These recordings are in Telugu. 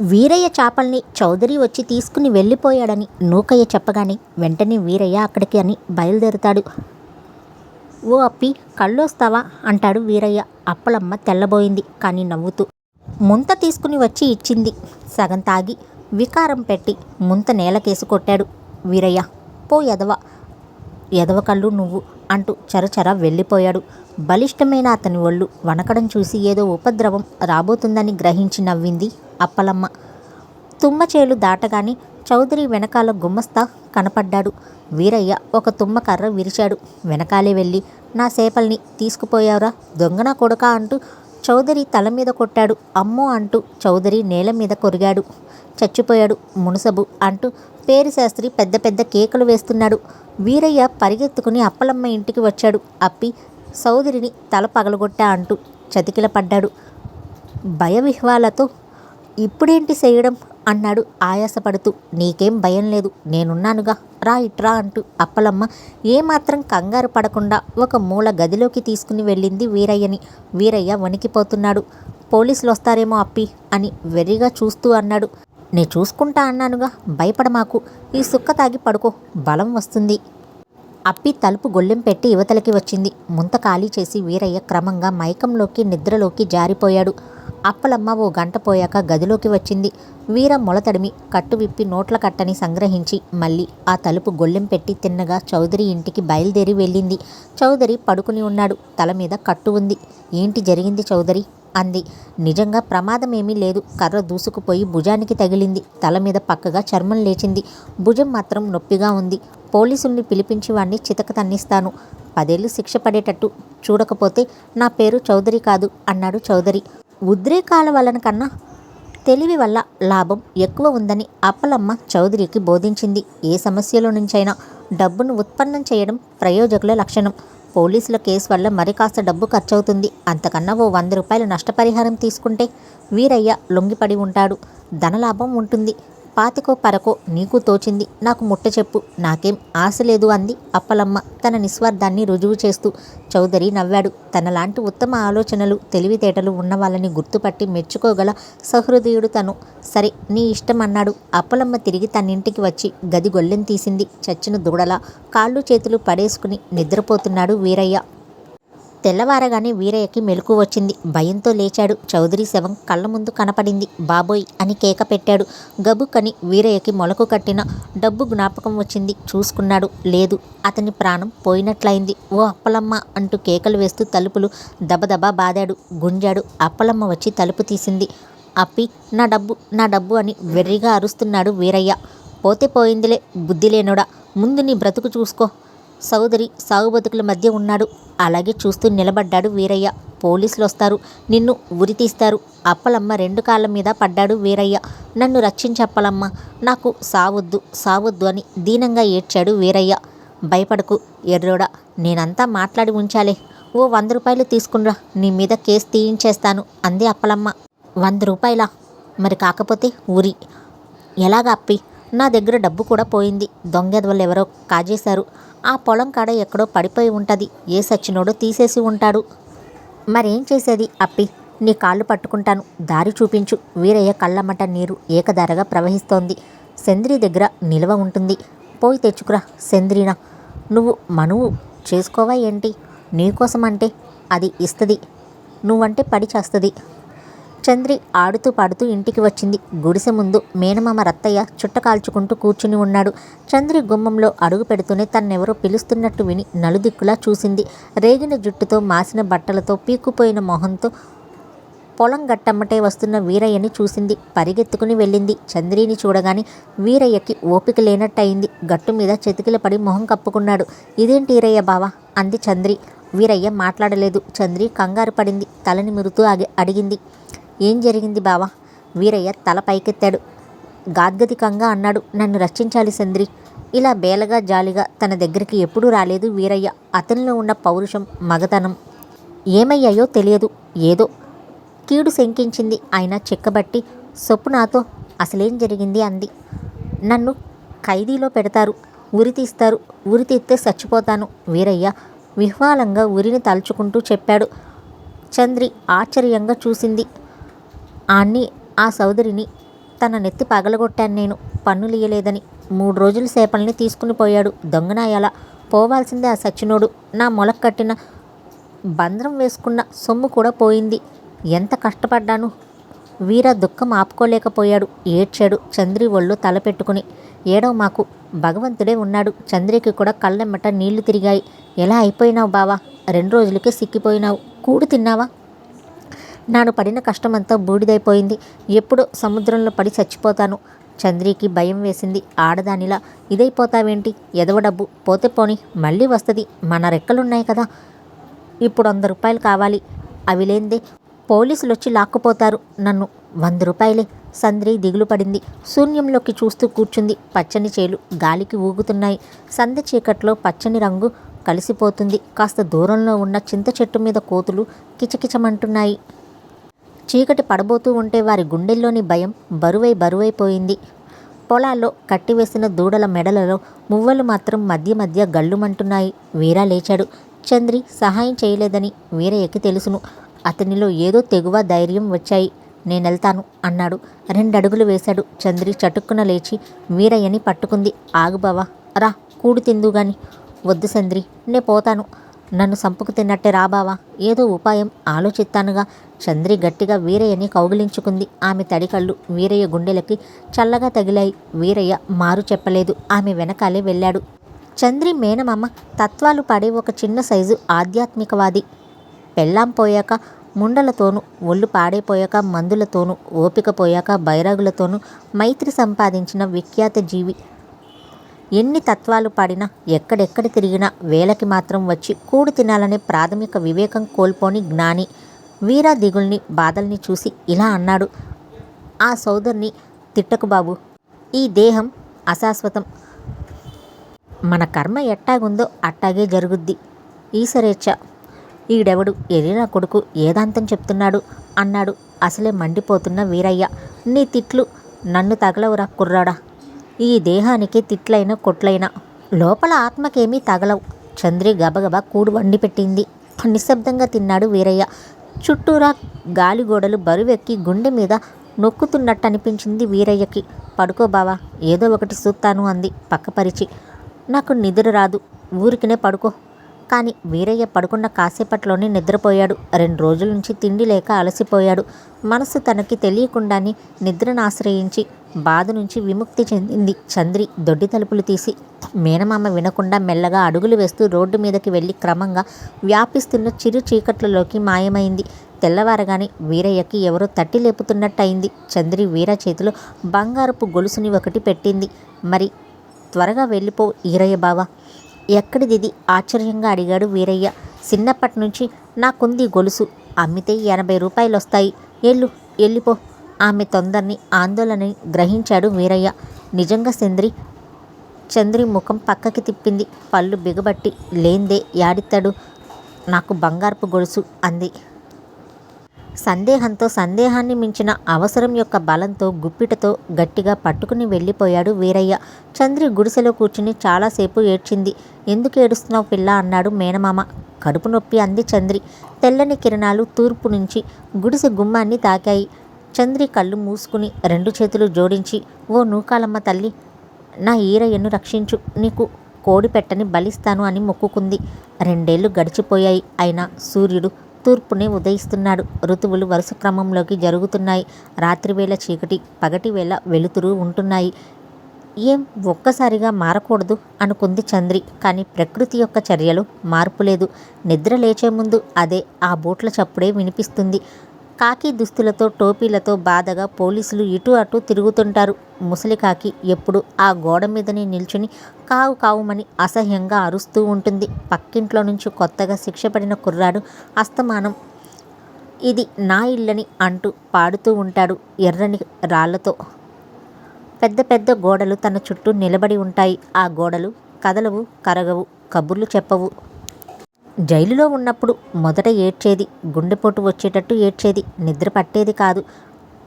వీరయ్య చేపల్ని చౌదరి వచ్చి తీసుకుని వెళ్ళిపోయాడని నూకయ్య చెప్పగానే వెంటనే వీరయ్య అక్కడికి అని బయలుదేరుతాడు. ఓ అప్పి కళ్ళొస్తావా? అంటాడు వీరయ్య. అప్పలమ్మ తెల్లబోయింది కానీ నవ్వుతూ. ముంత తీసుకుని వచ్చి ఇచ్చింది. సగం తాగి వికారం పెట్టి ముంత నేలకేసి కొట్టాడు వీరయ్య. పో ఎదవా ఎదవకళ్ళు నువ్వు అంటూ చరచర వెళ్ళిపోయాడు. బలిష్టమైన అతని ఒళ్ళు వనకడం చూసి ఏదో ఉపద్రవం రాబోతుందని గ్రహించి నవ్వింది అప్పలమ్మ. తుమ్మచేలు దాటగానే చౌదరి వెనకాల గుమ్మస్తా కనపడ్డాడు. వీరయ్య ఒక తుమ్మ కర్ర విరిచాడు. వెనకాలే వెళ్ళి నా సేపల్ని తీసుకుపోయావురా దొంగన కొడుక? అంటూ చౌదరి తల మీద కొట్టాడు. అమ్మో! అంటూ చౌదరి నేల మీద కొరిగాడు. చచ్చిపోయాడు మునసబు అంటూ పేరు శాస్త్రి పెద్ద పెద్ద కేకలు వేస్తున్నాడు. వీరయ్య పరిగెత్తుకుని అప్పలమ్మ ఇంటికి వచ్చాడు. అప్పి సౌదరిని తల పగలగొట్టా అంటూ చతికిల పడ్డాడు. భయవిహ్వాలతో ఇప్పుడేంటి చేయడం? అన్నాడు ఆయాసపడుతూ. నీకేం భయం లేదు. నేనున్నానుగా. రా ఇట్రా అంటూ అప్పలమ్మ ఏమాత్రం కంగారు పడకుండా ఒక మూల గదిలోకి తీసుకుని వెళ్ళింది వీరయ్యని. వీరయ్య వణికిపోతున్నాడు. పోలీసులు వస్తారేమో అప్పి అని వెర్రిగా చూస్తూ అన్నాడు. నే చూసుకుంటా అన్నానుగా. భయపడమాకు ఈ సుక్క తాగి పడుకో. బలం వస్తుంది. అప్పి తలుపు గొల్లెం పెట్టి యువతలకి వచ్చింది. ముంత ఖాళీ చేసి వీరయ్య క్రమంగా మైకంలోకి నిద్రలోకి జారిపోయాడు. అప్పలమ్మ ఓ గంట పోయాక గదిలోకి వచ్చింది. వీర మొలతడిమి కట్టు విప్పి నోట్ల కట్టని సంగ్రహించి మళ్ళీ ఆ తలుపు గొల్లెం పెట్టి తిన్నగా చౌదరి ఇంటికి బయలుదేరి వెళ్ళింది. చౌదరి పడుకుని ఉన్నాడు. తల మీద కట్టు ఉంది. ఏంటి జరిగింది చౌదరి? అంది. నిజంగా ప్రమాదమేమీ లేదు. కర్ర దూసుకుపోయి భుజానికి తగిలింది. తల మీద పక్కగా చర్మం లేచింది. భుజం మాత్రం నొప్పిగా ఉంది. పోలీసుల్ని పిలిపించి వాణ్ణి చితక తన్నిస్తాను. పదేళ్ళు శిక్ష పడేటట్టు చూడకపోతే నా పేరు చౌదరి కాదు అన్నాడు చౌదరి. ఉద్రేకాల వలన కన్నా తెలివి వల్ల లాభం ఎక్కువ ఉందని అప్పలమ్మ చౌదరికి బోధించింది. ఏ సమస్యలో నుంచైనా డబ్బును ఉత్పన్నం చేయడం ప్రయోజకుల లక్షణం. పోలీసుల కేసు వల్ల మరి కాస్త డబ్బు ఖర్చవుతుంది. అంతకన్నా ఓ వంద రూపాయల నష్టపరిహారం తీసుకుంటే వీరయ్య లొంగిపడి ఉంటాడు. ధనలాభం ఉంటుంది. పాతికో పరకో నీకు తోచింది. నాకు ముట్ట చెప్పు. నాకేం ఆశ లేదు అంది అప్పలమ్మ. తన నిస్వార్థాన్ని రుజువు చేస్తూ చౌదరి నవ్వాడు. తనలాంటి ఉత్తమ ఆలోచనలు తెలివితేటలు ఉన్నవాళ్ళని గుర్తుపట్టి మెచ్చుకోగల సహృదయుడు తను. సరే నీ ఇష్టం అన్నాడు. అప్పలమ్మ తిరిగి తన్నింటికి ఇంటికి వచ్చి గది గొల్లెం తీసింది. చచ్చిన దూడలా కాళ్ళు చేతులు పడేసుకుని నిద్రపోతున్నాడు వీరయ్య. తెల్లవారగానే వీరయ్యకి మెలకు వచ్చింది. భయంతో లేచాడు. చౌదరి శవం కళ్ళ ముందు కనపడింది. బాబోయ్ అని కేక పెట్టాడు. గబుకని వీరయ్యకి మొలకు కట్టిన డబ్బు జ్ఞాపకం వచ్చింది. చూసుకున్నాడు. లేదు అతని ప్రాణం పోయినట్లయింది. ఓ అప్పలమ్మ అంటూ కేకలు వేస్తూ తలుపులు దబదబా బాదాడు. గుంజాడు. అప్పలమ్మ వచ్చి తలుపు తీసింది. అప్పి నా డబ్బు నా డబ్బు అని వెర్రిగా అరుస్తున్నాడు వీరయ్య. పోతే పోయిందిలే బుద్ధి లేనోడా ముందు నీ బ్రతుకు చూసుకో. సోదరి సాగుబతుకుల మధ్య ఉన్నాడు. అలాగే చూస్తూ నిలబడ్డాడు వీరయ్య. పోలీసులు వస్తారు నిన్ను ఉరి తీస్తారు. అప్పలమ్మ రెండు కాళ్ళ మీద పడ్డాడు వీరయ్య. నన్ను రక్షించప్పలమ్మ నాకు సావొద్దు సావొద్దు అని దీనంగా ఏడ్చాడు వీరయ్య. భయపడకు ఎర్రోడా. నేనంతా మాట్లాడి ఉంచాలే. ఓ వంద రూపాయలు తీసుకునిరా. నీ మీద కేసు తీయించేస్తాను అంది అప్పలమ్మ. వంద రూపాయలా? మరి కాకపోతే ఊరి ఎలాగ అప్పి? నా దగ్గర డబ్బు కూడా పోయింది. దొంగెదవలు ఎవరో కాజేశారు. ఆ పొలం కాడ ఎక్కడో పడిపోయి ఉంటుంది. ఏ సచ్చినోడో తీసేసి ఉంటాడు. మరేం చేసేది అప్పి? నీ కాళ్ళు పట్టుకుంటాను. దారి చూపించు. వీరయ్య కళ్ళమ్మట నీరు ఏకధారగా ప్రవహిస్తోంది. సెంద్రి దగ్గర నిల్వ ఉంటుంది. పోయి తెచ్చుకురా సెంద్రినా. నువ్వు మనువు చేసుకోవా ఏంటి? నీకోసం అంటే అది ఇస్తుంది. నువ్వంటే పడి చేస్తుంది. చంద్రి ఆడుతూ పాడుతూ ఇంటికి వచ్చింది. గుడిసె ముందు మేనమామ రత్తయ్య చుట్ట కాల్చుకుంటూ కూర్చుని ఉన్నాడు. చంద్రి గుమ్మంలో అడుగు పెడుతూనే తన్నెవరో పిలుస్తున్నట్టు విని నలుదిక్కులా చూసింది. రేగిన జుట్టుతో మాసిన బట్టలతో పీక్కుపోయిన మొహంతో పొలం గట్టమ్మటే వస్తున్న వీరయ్యని చూసింది. పరిగెత్తుకుని వెళ్ళింది. చంద్రిని చూడగానే వీరయ్యకి ఓపిక లేనట్టయింది. గట్టు మీద చెతికిల పడి మొహం కప్పుకున్నాడు. ఇదేంటి ఈరయ్య బావా? అంది చంద్రి. వీరయ్య మాట్లాడలేదు. చంద్రి కంగారు పడింది. తలని మురుతూ అడిగింది. ఏం జరిగింది బావా? వీరయ్య తల పైకెత్తాడు. గాద్గతికంగా అన్నాడు నన్ను రక్షించాలి చంద్రి ఇలా బేలగా జాలిగా తన దగ్గరికి ఎప్పుడూ రాలేదు వీరయ్య. అతనిలో ఉన్న పౌరుషం మగతనం ఏమయ్యాయో తెలియదు. ఏదో కీడు శంకించింది. ఆయన చెక్కబట్టి సొప్పు నాతో అసలేం జరిగింది? అంది. నన్ను ఖైదీలో పెడతారు. ఉరి తీస్తారు. ఉరి తీస్తే చచ్చిపోతాను. వీరయ్య విహ్వాలంగా ఉరిని తలుచుకుంటూ చెప్పాడు. చంద్రి ఆశ్చర్యంగా చూసింది. ఆన్ని ఆ సోదరిని తన నెత్తి పగలగొట్టాను నేను. పన్నులియలేదని మూడు రోజుల సేపల్ని తీసుకుని పోయాడు దొంగనాయాల. పోవాల్సిందే ఆ సచ్చినోడు. నా మొలక కట్టిన బంధ్రం వేసుకున్న సొమ్ము కూడా పోయింది. ఎంత కష్టపడ్డాను? వీర దుఃఖం ఆపుకోలేకపోయాడు. ఏడ్చాడు చంద్రి ఒళ్ళు తలపెట్టుకుని. ఏడో ఏడవ మాకు భగవంతుడే ఉన్నాడు. చంద్రికి కూడా కళ్ళెమ్మట నీళ్ళు తిరిగాయి. ఎలా అయిపోయినావు బావా? రెండు రోజులకే సిక్కిపోయినావు. కూడు తిన్నావా? నాను పడిన కష్టమంతా బూడిదైపోయింది. ఎప్పుడో సముద్రంలో పడి చచ్చిపోతాను. చంద్రికి భయం వేసింది ఆడదానిలా. ఇదైపోతావేంటి? ఎదవ డబ్బు. పోతే పోని. మళ్ళీ వస్తుంది. మన రెక్కలున్నాయి కదా. ఇప్పుడు వంద రూపాయలు కావాలి. అవి లేనిదే పోలీసులు వచ్చి లాక్కుపోతారు నన్ను. వంద రూపాయలే. సంద్రి దిగులు పడింది. శూన్యంలోకి చూస్తూ కూర్చుంది. పచ్చని చేలు గాలికి ఊగుతున్నాయి. సంధ్య చీకట్లో పచ్చని రంగు కలిసిపోతుంది. కాస్త దూరంలో ఉన్న చింత చెట్టు మీద కోతులు కిచకిచమంటున్నాయి. చీకటి పడబోతూ ఉంటే వారి గుండెల్లోని భయం బరువై బరువైపోయింది. పొలాల్లో కట్టివేసిన దూడల మెడలలో మువ్వలు మాత్రం మధ్య మధ్య గళ్ళుమంటున్నాయి. వీరా లేచాడు. చంద్రి సహాయం చేయలేదని వీరయ్యకి తెలుసును. అతనిలో ఏదో తెగువ ధైర్యం వచ్చాయి. నేనెళ్తాను అన్నాడు. రెండడుగులు వేశాడు. చంద్రి చటుక్కున లేచి వీరయ్యని పట్టుకుంది. ఆగుబావా రా కూడు తిందుగాని. వద్దు చంద్రి నే పోతాను. నన్ను సంపుకు తిన్నట్టే రా బావా. ఏదో ఉపాయం ఆలోచిస్తానుగా. చంద్రి గట్టిగా వీరయ్యని కౌగిలించుకుంది. ఆమె తడికళ్ళు వీరయ్య గుండెలకి చల్లగా తగిలాయి. వీరయ్య మారు చెప్పలేదు. ఆమె వెనకాలే వెళ్ళాడు. చంద్రి మేనమామ తత్వాలు పడే ఒక చిన్న సైజు ఆధ్యాత్మికవాది. పెళ్ళాం పోయాక ముండలతోనూ ఒళ్ళు పాడైపోయాక మందులతోనూ ఓపిక పోయాక బైరాగులతోనూ మైత్రి సంపాదించిన విఖ్యాత జీవి. ఎన్ని తత్వాలు పాడినా ఎక్కడెక్కడ తిరిగినా వేలకి మాత్రం వచ్చి కూడు తినాలనే ప్రాథమిక వివేకం కోల్పోని జ్ఞాని వీరా దిగుల్ని బాధల్ని చూసి ఇలా అన్నాడు. ఆ సోదరిని తిట్టకు బాబు ఈ దేహం అశాశ్వతం. మన కర్మ ఎట్టాగుందో అట్టాగే జరుగుద్ది. ఈసరేచ్ఛ ఈడెవడు ఎరినా కొడుకు ఏదాంతం చెప్తున్నాడు అన్నాడు. అసలే మండిపోతున్న వీరయ్య నీ తిట్లు నన్ను తగలవురా కుర్రాడా. ఈ దేహానికి తిట్లైన కొట్లైన. లోపల ఆత్మకేమీ తగలవు. చంద్రి గబగబా కూడు వండి పెట్టింది. నిశ్శబ్దంగా తిన్నాడు వీరయ్య. చుట్టూరా గాలిగోడలు బరువెక్కి గుండె మీద నొక్కుతున్నట్టు అనిపించింది వీరయ్యకి. పడుకో బావా ఏదో ఒకటి చూస్తాను అంది పక్కపరిచి నాకు నిద్ర రాదు ఊరికినే పడుకో. కానీ వీరయ్య పడుకున్న కాసేపట్లోనే నిద్రపోయాడు. రెండు రోజుల నుంచి తిండి లేక అలసిపోయాడు. మనసు తనకి తెలియకుండానే నిద్రను ఆశ్రయించి బాధ నుంచి విముక్తి చెందింది చంద్రి. దొడ్డి తలుపులు తీసి మేనమామ వినకుండా మెల్లగా అడుగులు వేస్తూ రోడ్డు మీదకి వెళ్ళి క్రమంగా వ్యాపిస్తున్న చిరు చీకట్లలోకి మాయమైంది. తెల్లవారగానే వీరయ్యకి ఎవరో తట్టి లేపుతున్నట్టయింది. చంద్రి వీర చేతిలో బంగారపు గొలుసుని ఒకటి పెట్టింది. మరి త్వరగా వెళ్ళిపో ఈరయ్య బావా. ఎక్కడిదిది? ఆశ్చర్యంగా అడిగాడు వీరయ్య. చిన్నప్పటి నుంచి నాకుంది గొలుసు. అమ్మితే ఎనభై రూపాయలు వస్తాయి ఎల్లు వెళ్ళిపో. ఆమె తొందరని ఆందోళనని గ్రహించాడు వీరయ్య. నిజంగా చంద్రి చంద్రి ముఖం పక్కకి తిప్పింది. పళ్ళు బిగబట్టి లేందే యాడిత్తాడు. నాకు బంగారపు గొలుసు అంది. సందేహంతో సందేహాన్ని మించిన అవసరం యొక్క బలంతో గుప్పిటతో గట్టిగా పట్టుకుని వెళ్ళిపోయాడు వీరయ్య. చంద్రి గుడిసెలో కూర్చుని చాలాసేపు ఏడ్చింది. ఎందుకు ఏడుస్తున్నావు పిల్ల? అన్నాడు మేనమామ. కడుపు నొప్పి అంది చంద్రి. తెల్లని కిరణాలు తూర్పు నుంచి గుడిసె గుమ్మాన్ని తాకాయి. చంద్రి కళ్ళు మూసుకుని రెండు చేతులు జోడించి ఓ నూకాలమ్మ తల్లి నా ఈరయ్యను రక్షించు. నీకు కోడి పెట్టని బలిస్తాను అని మొక్కుకుంది. రెండేళ్ళు గడిచిపోయాయి. అయినా సూర్యుడు తూర్పునే ఉదయిస్తున్నాడు. ఋతువులు వరుస క్రమంలోకి జరుగుతున్నాయి. రాత్రివేళ చీకటి పగటి వేళ వెలుతురు ఉంటున్నాయి. ఏం ఒక్కసారిగా మారకూడదు అనుకుంది చంద్రి. కానీ ప్రకృతి యొక్క చర్యలు మార్పు లేదు. నిద్ర లేచే ముందు అదే ఆ బూట్ల చప్పుడే వినిపిస్తుంది. కాకి దుస్తులతో టోపీలతో బాధగా పోలీసులు ఇటు అటు తిరుగుతుంటారు. ముసలి కాకి ఎప్పుడు ఆ గోడ మీదనే నిల్చుని కావు కావుమని అసహ్యంగా అరుస్తూ ఉంటుంది. పక్కింట్లో నుంచి కొత్తగా శిక్ష పడిన కుర్రాడు అస్తమానం ఇది నా ఇల్లని అంటూ పాడుతూ ఉంటాడు ఎర్రని రాళ్ళతో పెద్ద పెద్ద గోడలు తన చుట్టూ నిలబడి ఉంటాయి. ఆ గోడలు కదలవు కరగవు కబుర్లు చెప్పవు. జైలులో ఉన్నప్పుడు మొదట ఏడ్చేది గుండెపోటు వచ్చేటట్టు ఏడ్చేది నిద్ర పట్టేది కాదు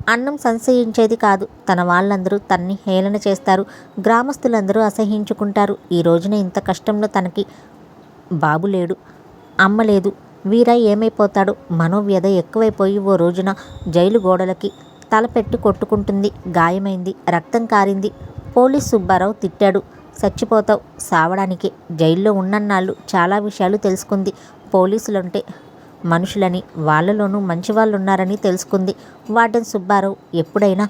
అన్నం సంశయించేది కాదు. తన వాళ్ళందరూ తన్ని హేళన చేస్తారు గ్రామస్తులందరూ అసహించుకుంటారు ఈ రోజున ఇంత కష్టంలో తనకి బాబు లేడు అమ్మ లేదు వీరా ఏమైపోతాడు మనోవ్యధ ఎక్కువైపోయి ఓ రోజున జైలు గోడలకి తలపెట్టి కొట్టుకుంటుంది గాయమైంది రక్తం కారింది. పోలీస్ సుబ్బారావు తిట్టాడు చచ్చిపోతావు. సావడానికి జైల్లో ఉన్నన్నాళ్ళు చాలా విషయాలు తెలుసుకుంది. పోలీసులంటే మనుషులని వాళ్ళలోనూ మంచి వాళ్ళు ఉన్నారని తెలుసుకుంది. వార్డెన్ సుబ్బారావు ఎప్పుడైనా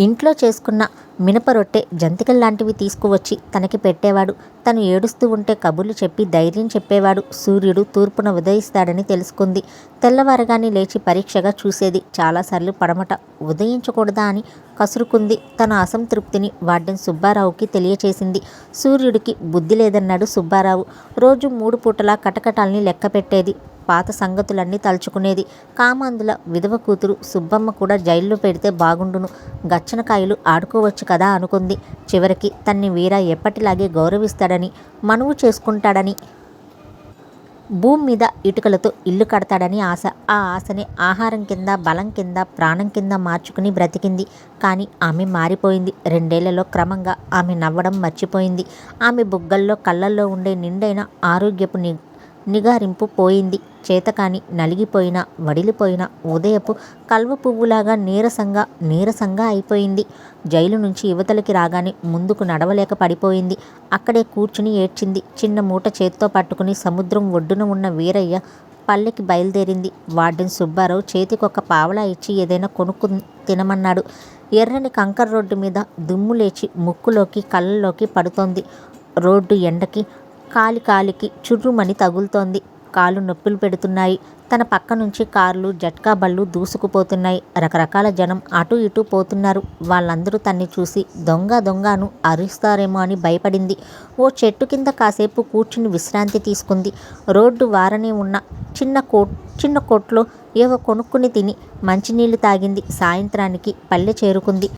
ఇంట్లో చేసుకున్న మినప రొట్టె జంతికల్లాంటివి తీసుకువచ్చి తనకి పెట్టేవాడు. తను ఏడుస్తూ ఉంటే కబుర్లు చెప్పి ధైర్యం చెప్పేవాడు. సూర్యుడు తూర్పున ఉదయిస్తాడని తెలుసుకుంది. తెల్లవారగానే లేచి పరీక్షగా చూసేది. చాలాసార్లు పడమట ఉదయించకూడదా? అని కసురుకుంది. తన అసంతృప్తిని వార్డెన్ సుబ్బారావుకి తెలియచేసింది. సూర్యుడికి బుద్ధి లేదన్నాడు సుబ్బారావు. రోజు మూడు పూటలా కటకటాల్ని లెక్క పెట్టేది పాత సంగతులన్నీ తలుచుకునేది. కామాంధుల విధవ కూతురు సుబ్బమ్మ కూడా జైల్లో పెడితే బాగుండును. గచ్చనకాయలు ఆడుకోవచ్చు కదా అనుకుంది. చివరికి తన్ని వీర ఎప్పటిలాగే గౌరవిస్తాడని మనువు చేసుకుంటాడని భూమి మీద ఇటుకలతో ఇల్లు కడతాడని ఆశ. ఆ ఆశని ఆహారం కింద బలం కింద ప్రాణం కింద మార్చుకుని బ్రతికింది. కానీ ఆమె మారిపోయింది. రెండేళ్ళలో క్రమంగా ఆమె నవ్వడం మర్చిపోయింది. ఆమె బుగ్గల్లో కళ్ళల్లో ఉండే నిండైన ఆరోగ్యపు నిగారింపు పోయింది. చేతకాని నలిగిపోయిన వడిలిపోయిన ఉదయపు కల్వ పువ్వులాగా నీరసంగా నీరసంగా అయిపోయింది. జైలు నుంచి యువతలకి రాగానే ముందుకు నడవలేక పడిపోయింది. అక్కడే కూర్చుని ఏడ్చింది. చిన్న మూట చేత్తో పట్టుకుని సముద్రం ఒడ్డున ఉన్న వీరయ్య పల్లెకి బయలుదేరింది. వార్డెన్ సుబ్బారావు చేతికొక పావలా ఇచ్చి ఏదైనా కొనుక్కు తినమన్నాడు. ఎర్రని కంకర రోడ్డు మీద దుమ్ము లేచి ముక్కులోకి కళ్ళలోకి పడుతోంది. రోడ్డు ఎండకి కాలి కాలికి చుర్రుమని తగులుతోంది. కాళ్ళు నొప్పులు పెడుతున్నాయి. తన పక్క నుంచి కార్లు జట్కా బళ్ళు దూసుకుపోతున్నాయి. రకరకాల జనం అటు ఇటు పోతున్నారు. వాళ్ళందరూ తన్ని చూసి దొంగ దొంగను అరుస్తారేమో అని భయపడింది. ఓ చెట్టు కింద కాసేపు కూర్చుని విశ్రాంతి తీసుకుంది. రోడ్డు వారనే ఉన్న చిన్న కో చిన్న కొట్లో ఏవో కొనుక్కుని తిని మంచినీళ్ళు తాగింది. సాయంత్రానికి పల్లె చేరుకుంది.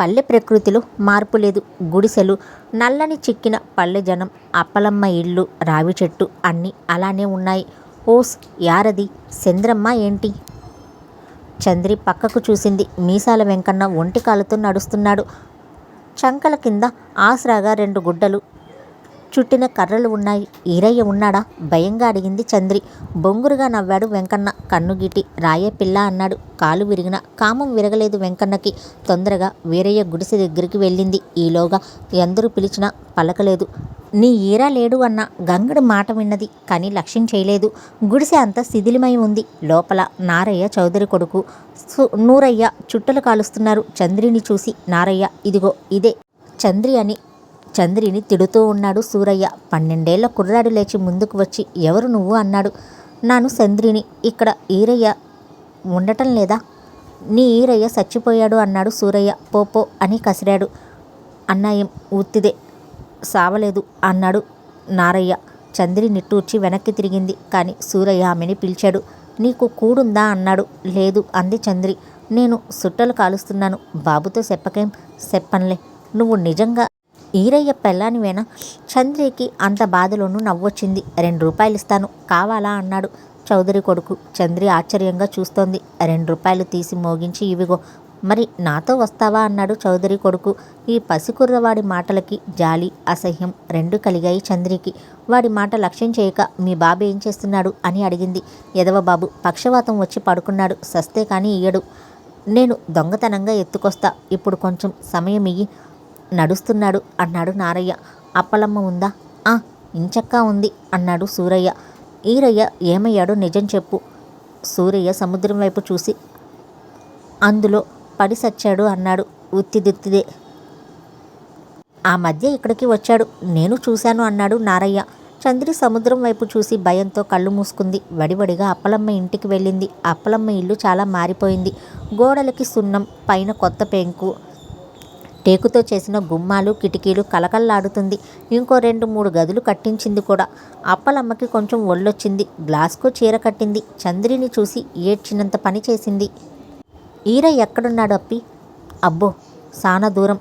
పల్లె ప్రకృతిలో మార్పు లేదు. గుడిసెలు నల్లని చిక్కిన పల్లె జనం అప్పలమ్మ ఇల్లు రావి చెట్టు అన్నీ అలానే ఉన్నాయి. ఓస్ యారది చంద్రమ్మ ఏంటి? చంద్రి పక్కకు చూసింది మీసాల వెంకన్న ఒంటి కాలుతో నడుస్తున్నాడు. చంకల కింద ఆసరాగా రెండు గుడ్డలు చుట్టిన కర్రలు ఉన్నాయి. ఈరయ్య ఉన్నాడా? భయంగా అడిగింది చంద్రి. బొంగురుగా నవ్వాడు వెంకన్న. కన్నుగిటి. రాయే పిల్ల అన్నాడు. కాలు విరిగిన. కామం విరగలేదు వెంకన్నకి. తొందరగా వీరయ్య గుడిసె దగ్గరికి వెళ్ళింది. ఈలోగా ఎందరూ పిలిచినా పలకలేదు. నీ ఈరా లేడు అన్న గంగడు మాట విన్నది. కానీ లక్ష్యం చేయలేదు. గుడిసె అంతా శిథిలమై ఉంది. లోపల నారయ్య చౌదరి కొడుకు సు- నూరయ్య చుట్టలు కాలుస్తున్నారు. చంద్రిని చూసి నారయ్య ఇదిగో ఇదే చంద్రి అని చంద్రిని తిడుతూ ఉన్నాడు సూరయ్య. పన్నెండేళ్ళ కుర్రాడు లేచి ముందుకు వచ్చి ఎవరు నువ్వు? అన్నాడు. నాను చంద్రిని. ఇక్కడ ఈరయ్య ఉండటం లేదా? నీ ఈరయ్య చచ్చిపోయాడు అన్నాడు సూరయ్య. పోపో అని కసిరాడు. అన్నాయం ఊత్తిదే? సావలేదు అన్నాడు నారయ్య. చంద్రి నిట్టూర్చి వెనక్కి తిరిగింది. కానీ సూరయ్య ఆమెని పిలిచాడు. నీకు కూడుందా? అన్నాడు. లేదు అంది చంద్రి. నేను సుట్టలు కాలుస్తున్నాను. బాబుతో చెప్పకేం? చెప్పనులే. నువ్వు నిజంగా ఈరయ్య పెళ్ళానివేనా చంద్రికి అంత బాధలోనూ నవ్వొచ్చింది. రెండు రూపాయలు ఇస్తాను కావాలా అన్నాడు చౌదరి కొడుకు. చంద్రి ఆశ్చర్యంగా చూస్తోంది. రెండు రూపాయలు తీసి మోగించి ఇవిగో. మరి నాతో వస్తావా అన్నాడు చౌదరి కొడుకు. ఈ పసికుర్రవాడి మాటలకి జాలి అసహ్యం రెండు కలిగాయి చంద్రికి. వాడి మాట లక్ష్యం చేయక మీ బాబు ఏం చేస్తున్నాడు అని అడిగింది. ఎదవ బాబు పక్షవాతం వచ్చి పడుకున్నాడు. సస్తే కానీ ఇయ్యడు. నేను దొంగతనంగా ఎత్తుకొస్తా. ఇప్పుడు కొంచెం సమయం ఇయ్యి. నడుస్తున్నాడు అన్నాడు నారయ్య. అప్పలమ్మ ఉందా? ఆ ఇంచక్కా ఉంది అన్నాడు సూరయ్య. ఈరయ్య ఏమయ్యాడో నిజం చెప్పు. సూరయ్య సముద్రం వైపు చూసి అందులో పడి సచ్చాడు అన్నాడు ఉత్తిదిత్తిదే ఆ మధ్య ఇక్కడికి వచ్చాడు నేను చూశాను అన్నాడు నారయ్య. చంద్రి సముద్రం వైపు చూసి భయంతో కళ్ళు మూసుకుంది. వడివడిగా అప్పలమ్మ ఇంటికి వెళ్ళింది. అప్పలమ్మ ఇల్లు చాలా మారిపోయింది. గోడలకి సున్నం పైన కొత్త పెంకు టేకుతో చేసిన గుమ్మాలు కిటికీలు కలకల్లాడుతుంది ఇంకో రెండు మూడు గదులు కట్టించింది కూడా. అప్పలమ్మకి కొంచెం ఒళ్ళొచ్చింది. గ్లాస్కో చీర కట్టింది. చంద్రిని చూసి ఏడ్చినంత పని చేసింది. ఈర ఎక్కడున్నాడు అప్పి అబ్బో సానా దూరం.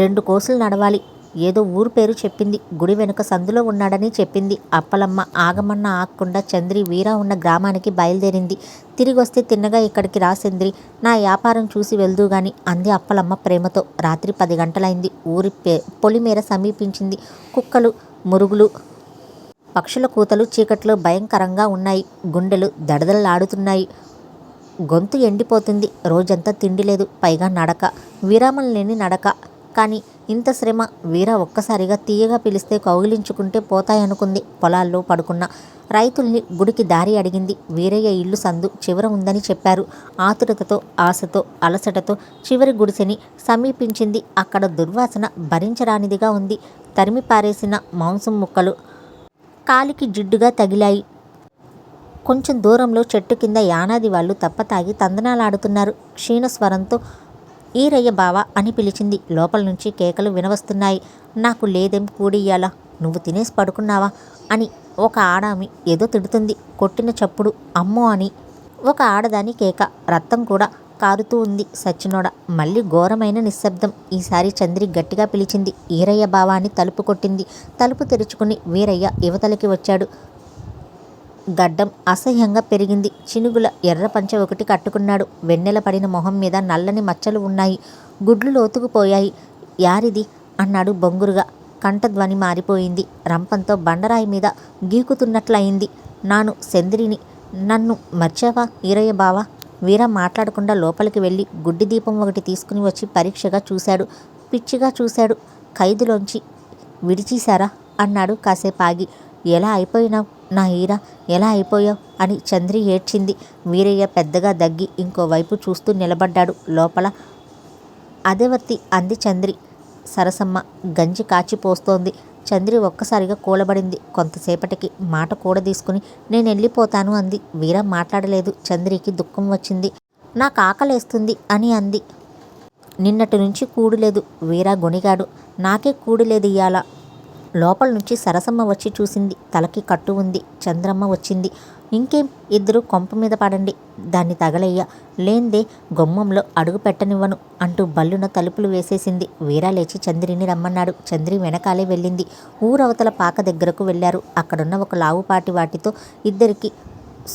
రెండు కోసులు నడవాలి. ఏదో ఊరు పేరు చెప్పింది. గుడి వెనుక సందులో ఉన్నాడని చెప్పింది. అప్పలమ్మ ఆగమన్న ఆగకుండా చంద్రి వీరా ఉన్న గ్రామానికి బయలుదేరింది. తిరిగి వస్తే తిన్నగా ఇక్కడికి రాసింద్రి నా వ్యాపారం చూసి వెళ్దు గాని అంది అప్పలమ్మ ప్రేమతో. రాత్రి పది గంటలైంది. ఊరి పే పొలిమేర సమీపించింది. కుక్కలు మురుగులు పక్షుల కూతలు చీకట్లు భయంకరంగా ఉన్నాయి. గుండెలు దడదలలాడుతున్నాయి గొంతు ఎండిపోతుంది. రోజంతా తిండి లేదు. పైగా నడక. విరామం లేని నడక. కానీ ఇంత శ్రమ వీర ఒక్కసారిగా తీయగా పిలిస్తే కౌగిలించుకుంటే పోతాయనుకుంది. పొలాల్లో పడుకున్న రైతుల్ని గుడికి దారి అడిగింది. వీరయ్య ఇల్లు సందు చివర ఉందని చెప్పారు. ఆతురతతో ఆశతో అలసటతో చివరి గుడిసెని సమీపించింది. అక్కడ దుర్వాసన భరించరానిదిగా ఉంది. తరిమి పారేసిన మాంసం ముక్కలు కాలికి జిడ్డుగా తగిలాయి. కొంచెం దూరంలో చెట్టు కింద యానాది వాళ్ళు తప్పతాగి తందనాలాడుతున్నారు. క్షీణ స్వరంతో ఈరయ్య బావ అని పిలిచింది. లోపల నుంచి కేకలు వినవస్తున్నాయి. నాకు లేదేం కూడియ్యాలా? నువ్వు తినేసి పడుకున్నావా? అని ఒక ఆడామి ఏదో తిడుతుంది. కొట్టిన చప్పుడు అమ్మో అని ఒక ఆడదాని కేక. రక్తం కూడా కారుతూ ఉంది సచ్చినోడ. మళ్ళీ ఘోరమైన నిశ్శబ్దం. ఈసారి చంద్రి గట్టిగా పిలిచింది. ఈరయ్య బావా అని తలుపు కొట్టింది. తలుపు తెరుచుకుని వీరయ్య యువతలకి వచ్చాడు. గడ్డం అసహ్యంగా పెరిగింది. చినుగుల ఎర్ర పంచె ఒకటి కట్టుకున్నాడు. వెన్నెల పడిన మొహం మీద నల్లని మచ్చలు ఉన్నాయి. గుడ్లు లోతుకుపోయాయి. యారిది అన్నాడు బొంగురుగా. కంఠధ్వని మారిపోయింది. రంపంతో బండరాయి మీద గీకుతున్నట్లయింది. నాను సెందిరిని. నన్ను మర్చావా? ఈరయ్య బావా? వీర మాట్లాడకుండా లోపలికి వెళ్ళి గుడ్డి దీపం ఒకటి తీసుకుని వచ్చి పరీక్షగా చూశాడు. పిచ్చిగా చూశాడు. ఖైదులోంచి విడిచేశారా అన్నాడు కాసేపు ఆగి ఎలా అయిపోయినావు? నా ఈరా ఎలా అయిపోయావు? అని చంద్రి ఏడ్చింది. వీరయ్య పెద్దగా దగ్గి ఇంకోవైపు చూస్తూ నిలబడ్డాడు. లోపల అదేవర్తి అంది చంద్రి. సరసమ్మ గంజి కాచిపోస్తోంది చంద్రి ఒక్కసారిగా కూలబడింది. కొంతసేపటికి మాట కూడా తీసుకుని నేను వెళ్ళిపోతాను అంది. వీర మాట్లాడలేదు. చంద్రికి దుఃఖం వచ్చింది. నాకు ఆకలేస్తుంది అని అంది. నిన్నటి నుంచి కూడులేదు. వీరా గొనిగాడు నాకే కూడులేదు ఇయ్యాల. లోపల నుంచి సరసమ్మ వచ్చి చూసింది. తలకి కట్టు ఉంది. చంద్రమ్మ వచ్చింది. ఇంకేం? ఇద్దరు కొంప మీద పడండి. దాన్ని తగలయ్య. లేందే గుమ్మంలో అడుగు పెట్టనివ్వను అంటూ బల్లున తలుపులు వేసేసింది. వీరా లేచి చంద్రిని రమ్మన్నాడు. చంద్రి వెనకాలే వెళ్ళింది. ఊరవతల పాక దగ్గరకు వెళ్ళారు. అక్కడున్న ఒక లావుపాటి వాటితో ఇద్దరికి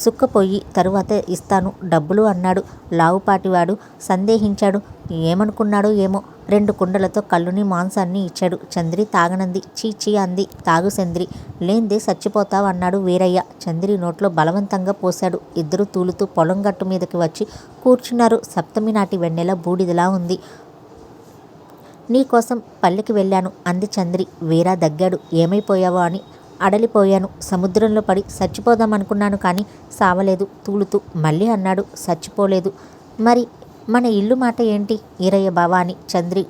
సుక్కపోయి తరువాత ఇస్తాను డబ్బులు అన్నాడు. లావుపాటివాడు సందేహించాడు. ఏమనుకున్నాడో ఏమో. రెండు కుండలతో కళ్ళుని మాంసాన్ని ఇచ్చాడు. చంద్రి తాగనంది. చీ అంది. తాగు చంద్రి. లేందే చచ్చిపోతావు అన్నాడు వీరయ్య. చంద్రి నోట్లో బలవంతంగా పోశాడు. ఇద్దరు తూలుతూ పొలం గట్టు మీదకి వచ్చి కూర్చున్నారు. సప్తమి నాటి వెన్నెల బూడిదలా ఉంది. నీకోసం పల్లెకి వెళ్ళాను అంది చంద్రి. వీరా దగ్గాడు. ఏమైపోయావో అని అడలిపోయాను. సముద్రంలో పడి చచ్చిపోదామనుకున్నాను కానీ సావలేదు. తూలుతూ మళ్ళీ అన్నాడు చచ్చిపోలేదు. మరి మన ఇల్లు మాట ఏంటి? ఈరయ్య బావా అని చంద్రి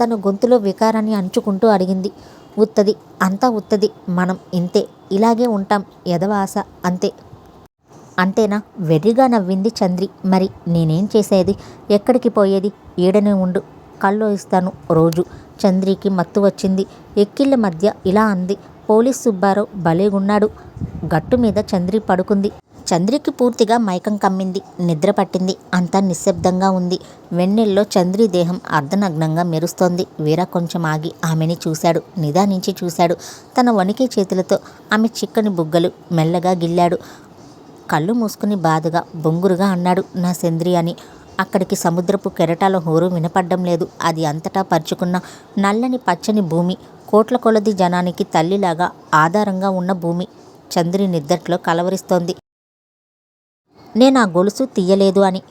తన గొంతులో వికారాన్ని అంచుకుంటూ అడిగింది. ఉత్తది అంతా ఉత్తది. మనం ఇంతే. ఇలాగే ఉంటాం. ఎదవాస అంతే. అంతేనా? వెర్రిగా నవ్వింది చంద్రి. మరి నేనేం చేసేది? ఎక్కడికి పోయేది? ఈడనే ఉండు. కళ్ళు ఇస్తాను రోజు. చంద్రికి మత్తు వచ్చింది. ఎక్కిళ్ళ మధ్య ఇలా అంది. పోలీస్ సుబ్బారావు భలేగున్నాడు. గట్టు మీద చంద్రి పడుకుంది. చంద్రికి పూర్తిగా మైకం కమ్మింది. నిద్ర పట్టింది. అంతా నిశ్శబ్దంగా ఉంది. వెన్నెల్లో చంద్రి దేహం అర్ధనగ్నంగా మెరుస్తోంది. వీర కొంచెం ఆగి ఆమెని చూశాడు. నిదానించి చూశాడు. తన వణికే చేతులతో ఆమె చిక్కని బుగ్గలు మెల్లగా గిల్లాడు. కళ్ళు మూసుకుని బాధగా బొంగురుగా అన్నాడు నా చంద్రి అని. అక్కడికి సముద్రపు కెరటాల హోరు వినపడ్డం లేదు. అది అంతటా పరుచుకున్న నల్లని పచ్చని భూమి. కోట్ల కొలది జనానికి తల్లిలాగా ఆధారంగా ఉన్న భూమి. చంద్రి నిద్దట్లో కలవరిస్తోంది. నేను ఆ గొలుసు తీయలేదు అని